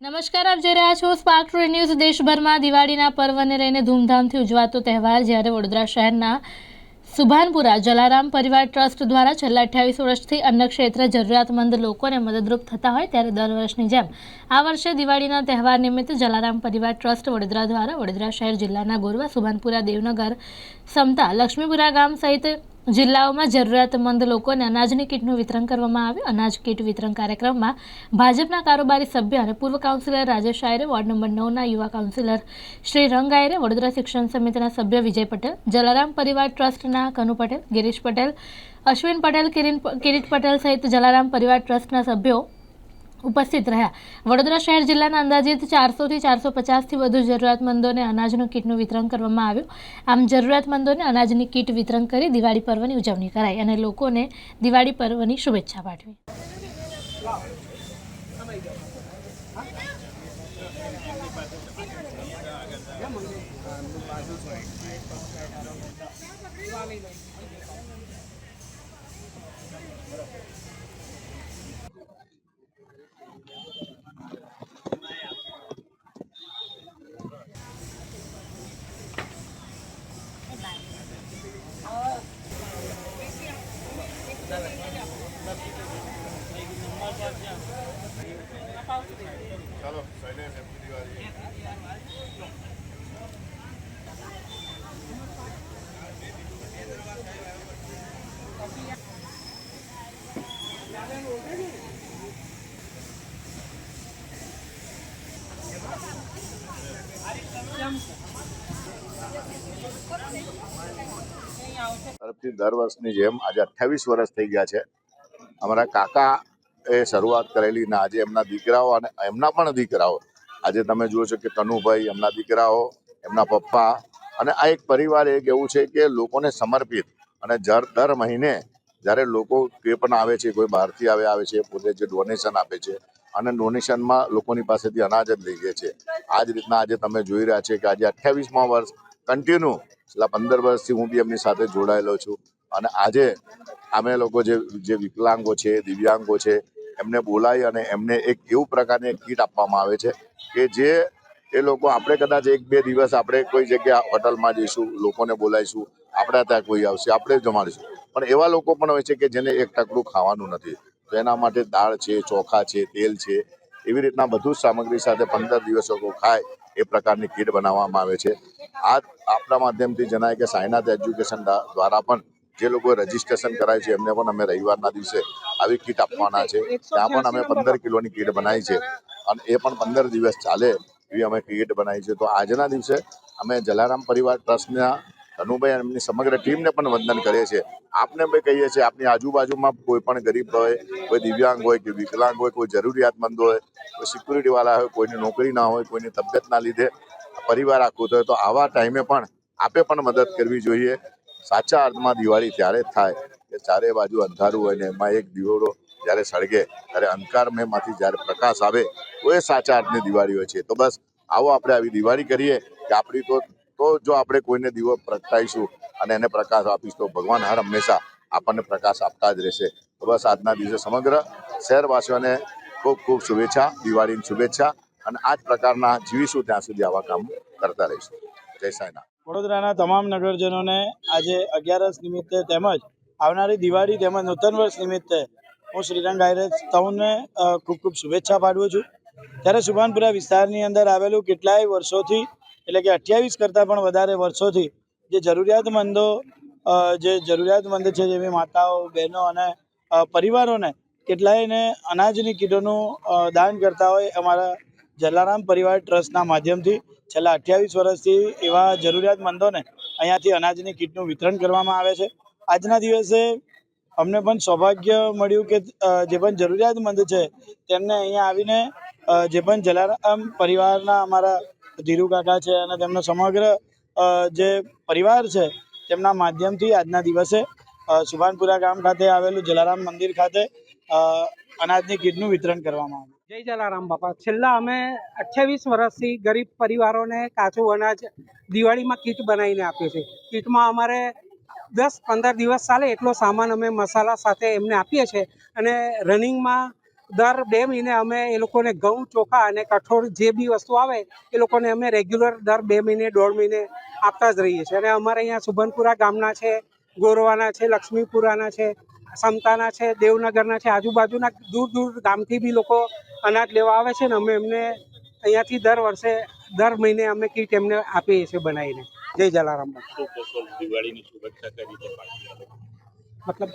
નમસ્કાર, આપ જોઈ રહ્યા છો સ્પાર્ક ટુ ન્યૂઝ. દેશભરમાં દિવાળીના પર્વને લઈને ધૂમધામથી ઉજવાતો તહેવાર જ્યારે વડોદરા શહેરના સુભાનપુરા જલારામ પરિવાર ટ્રસ્ટ દ્વારા છેલ્લા અઠ્યાવીસ વર્ષથી અન્ય ક્ષેત્રે જરૂરિયાતમંદ લોકોને મદદરૂપ થતા હોય ત્યારે દર વર્ષની જેમ આ વર્ષે દિવાળીના તહેવાર નિમિત્તે જલારામ પરિવાર ટ્રસ્ટ વડોદરા દ્વારા વડોદરા શહેર જિલ્લાના ગોરવા સુભાનપુરા દેવનગર સમતા લક્ષ્મીપુરા ગામ સહિત જિલ્લાઓમાં જરૂરિયાતમંદ લોકોને અનાજની કીટનું વિતરણ કરવામાં આવ્યું. અનાજ કીટ વિતરણ કાર્યક્રમમાં ભાજપના કારોબારી સભ્ય અને પૂર્વ councillor Rajesh Ayare, ward number નવના યુવા કાઉન્સિલર શ્રી રંગ આયરે, વડોદરા શિક્ષણ સમિતિના સભ્ય વિજય પટેલ, જલારામ પરિવાર ટ્રસ્ટના કનુ પટેલ, ગિરીશ પટેલ, અશ્વિન પટેલ કિરીટ પટેલ સહિત જલારામ પરિવાર ટ્રસ્ટના સભ્યો ઉપસ્થિત રહ્યા. વડોદરા શહેર જિલ્લાના અંદાજિત ચારસોથી ચારસો પચાસથી વધુ જરૂરિયાતમંદોને અનાજનું કીટનું વિતરણ કરવામાં આવ્યું. આમ જરૂરિયાતમંદોને અનાજની કીટ વિતરણ કરી દિવાળી પર્વની ઉજવણી કરાઈ અને લોકોને દિવાળી પર્વની શુભેચ્છા પાઠવી. તરફથી દર વર્ષની જેમ આજે અઠ્યાવીસ વર્ષ થઈ ગયા છે. અમારા કાકા એ શરૂઆત કરેલી ને આજે એમના દીકરાઓ અને એમના પણ દીકરાઓ. આજે તમે જુઓ છો કે તનુભાઈ, એમના દીકરાઓ, એમના પપ્પા અને આ એક પરિવાર એક એવું છે કે લોકોને સમર્પિત અને દર મહિને જ્યારે લોકો કે પણ આવે છે, કોઈ બહારથી આવે આવે છે, પોતે જે ડોનેશન આપે છે અને ડોનેશનમાં લોકોની પાસેથી અનાજ જ લઈ લે છે. આ જ રીતના આજે તમે જોઈ રહ્યા છે કે આજે અઠ્યાવીસમાં વર્ષ કન્ટિન્યુ છેલ્લા પંદર વર્ષથી હું બી એમની સાથે જોડાયેલો છું. અને આજે અમે લોકો જે જે વિકલાંગો છે, દિવ્યાંગો છે, એમને બોલાવી અને એમને એક એવું પ્રકારની કીટ આપવામાં આવે છે કે જે એ લોકો આપણે કદાચ એક બે દિવસ આપણે કોઈ જગ્યા હોટલમાં જઈશું, લોકોને બોલાવીશું, આપણા ત્યાં કોઈ આવશે, આપણે જમાડીશું. પણ એવા લોકો પણ હોય છે કે જેને એક ટકડું ખાવાનું નથી. તો એના માટે દાળ છે, ચોખા છે, તેલ છે, એવી રીતના બધું જ સામગ્રી સાથે પંદર દિવસ લોકો ખાય, એ પ્રકારની કીટ બનાવવામાં આવે છે. આ આપણા માધ્યમથી જણાય કે સાયનાથ એજ્યુકેશન દ્વારા પણ જે લોકો રજીસ્ટ્રેશન કરાય છે, એમને પણ અમે રવિવારના દિવસે આવી કીટ આપવાના છે. ત્યાં પણ અમે પંદર કિલોની કીટ બનાવી છે. અને એ પણ પંદર દિવસ ચાલે એવી અમે કીટ બનાવી છે. તો આજના દિવસે અમે જલારામ પરિવાર ટ્રસ્ટના ધનુભાઈ અને એમની સમગ્ર ટીમને પણ વંદન કરીએ છીએ. આપને ભાઈ કહીએ છીએ, આપની આજુબાજુમાં કોઈ પણ ગરીબ હોય, કોઈ દિવ્યાંગ હોય કે વિકલાંગ હોય, કોઈ જરૂરિયાતમંદ હોય, કોઈ સિક્યુરિટીવાળા હોય, કોઈની નોકરી ના હોય, કોઈની તબિયતના લીધે પરિવાર આખું થયો તો આવા ટાઈમે પણ આપે પણ મદદ કરવી જોઈએ. સાચા અર્થમાં દિવાળી ત્યારે જ થાય કે ચારે બાજુ અંધારું હોય ને એમાં એક દીવડો જ્યારે સળગે, ત્યારે અંધકારમયમાંથી જ્યારે પ્રકાશ આવે, તો એ સાચા અર્થની દિવાળી હોય છે. તો બસ, આવો આપણે આવી દિવાળી કરીએ કે આપણી તો તો જો આપણે કોઈને દીવો પ્રગટાઈશું અને એને પ્રકાશ આપીશું, તો ભગવાન હર હંમેશા આપણને પ્રકાશ આપતા જ રહેશે. તો બસ, આજના દિવસે સમગ્ર શહેરવાસીઓને ખૂબ ખૂબ શુભેચ્છા, દિવાળીની શુભેચ્છા અને આ જ પ્રકારના જીવીશું ત્યાં સુધી આવા કામ કરતા રહીશું. જય સાયના વડોદરાના તમામ નગરજનોને આજે અગિયારસ નિમિત્તે તેમજ આવનારી દિવાળી તેમજ નૂતન વર્ષ નિમિત્તે હું શ્રીરંગ આયરે સૌને ખૂબ ખૂબ શુભેચ્છા પાઠવું છું. ત્યારે સુભાનપુરા વિસ્તારની અંદર આવેલું કેટલાય વર્ષોથી, એટલે કે અઠ્યાવીસ કરતાં પણ વધારે વર્ષોથી જે જરૂરિયાતમંદો જે જરૂરિયાતમંદ છે જેવી માતાઓ, બહેનો અને પરિવારોને કેટલાયને અનાજની કીટોનું દાન કરતા હોય અમારા જલારામ પરિવાર ટ્રસ્ટના માધ્યમથી છેલ્લા અઠ્યાવીસ વર્ષથી એવા જરૂરિયાતમંદોને અહીંયાથી અનાજની કીટનું વિતરણ કરવામાં આવે છે. આજના દિવસે અમને પણ સૌભાગ્ય મળ્યું કે જે પણ જરૂરિયાતમંદ છે તેમને અહીંયા આવીને જે પણ જલારામ પરિવારના અમારા ધીરુ કાકા છે અને તેમનો સમગ્ર જે પરિવાર છે તેમના માધ્યમથી આજના દિવસે સુભાનપુરા ગામ ખાતે આવેલું જલારામ મંદિર ખાતે અનાજની કીટનું વિતરણ કરવામાં આવ્યું. જય જલારામ બાપા. છેલ્લા અમે અઠ્યાવીસ વર્ષથી ગરીબ પરિવારોને કાચું અનાજ દિવાળીમાં કીટ બનાવીને આપીએ છીએ. કીટમાં અમારે દસ પંદર દિવસ ચાલે એટલો સામાન અમે મસાલા સાથે એમને આપીએ છીએ અને રનિંગમાં દર બે મહિને અમે એ લોકોને ઘઉં, ચોખા અને કઠોળ જે બી વસ્તુ આવે એ લોકોને અમે રેગ્યુલર દર બે મહિને, દોઢ મહિને આપતા જ રહીએ છીએ. અને અમારે અહીંયા સુભનપુરા ગામના છે, ગોરવાના છે, લક્ષ્મીપુરાના છે સમતાના છે દેવનગરના છે આજુબાજુના દૂર દૂર ગામથી બી લોકો અનાજ લેવા આવે છે ને અમે એમને અહીંયાથી દર વર્ષે દર મહિને અમે કીટ એમને આપીએ છીએ બનાવીને. જય જલારામ. મતલબ